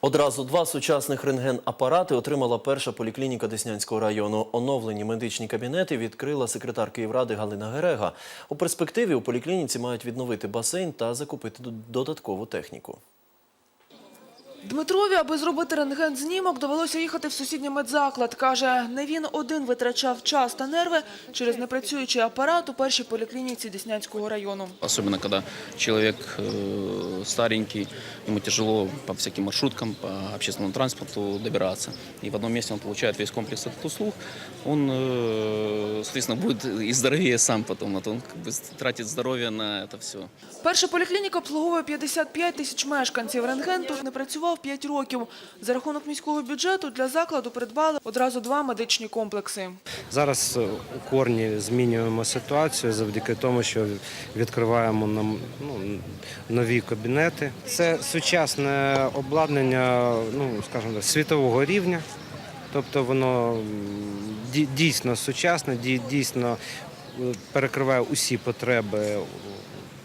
Одразу два сучасних рентген-апарати отримала перша поліклініка Деснянського району. Оновлені медичні кабінети відкрила секретар Київради Галина Герега. У перспективі у поліклініці мають відновити басейн та закупити додаткову техніку. Дмитрові, аби зробити рентген-знімок, довелося їхати в сусідній медзаклад. Каже, не він один витрачав час та нерви через непрацюючий апарат у першій поліклініці Деснянського району. Особенно, когда человек э, старенький, ему тяжело по всяким маршруткам, по общественному транспорту добираться. И в одном месте он получает весь комплекс этот услуг, он, э, соответственно, будет и здоровее сам потом, а то он как бы тратит здоровье на это все. Перша поліклініка обслуговує 55 тисяч мешканців. Рентген тут не працював 5 років. За рахунок міського бюджету для закладу придбали одразу два медичні комплекси. Зараз е, у корні змінюємо ситуацію завдяки тому, що відкриваємо нам ну, нові кабінети. Це сучасне обладнання, ну скажімо так, світового рівня. Тобто воно дійсно сучасне, дій- дійсно е, перекриває усі потреби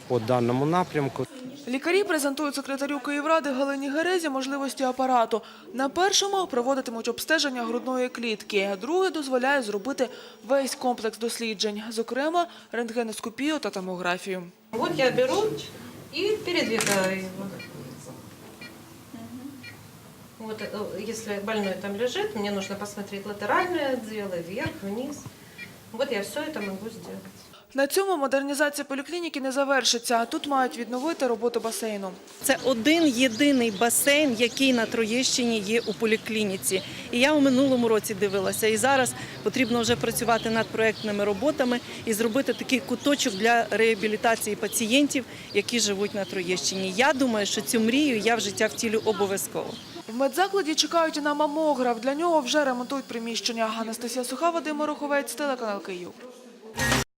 по даному напрямку. Лікарі презентують секретарю Київради Галині Герезі можливості апарату. На першому проводитимуть обстеження грудної клітки. Друге дозволяє зробити весь комплекс досліджень, зокрема рентгеноскопію та томографію. Вот я беру и передвигаю его. Вот, э, если больной там лежит, мне нужно посмотреть латеральные отделы, вверх, вниз. Вот я все это могу сделать. На цьому модернізація поліклініки не завершиться. Тут мають відновити роботу басейну. Це один єдиний басейн, який на Троєщині є у поліклініці. І я у минулому році дивилася. І зараз потрібно вже працювати над проектними роботами і зробити такий куточок для реабілітації пацієнтів, які живуть на Троєщині. Я думаю, що цю мрію я в життя втілю обов'язково. В медзакладі чекають і на мамограф. Для нього вже ремонтують приміщення. Анастасія Суха, Вадим Мороховець, телеканал Київ.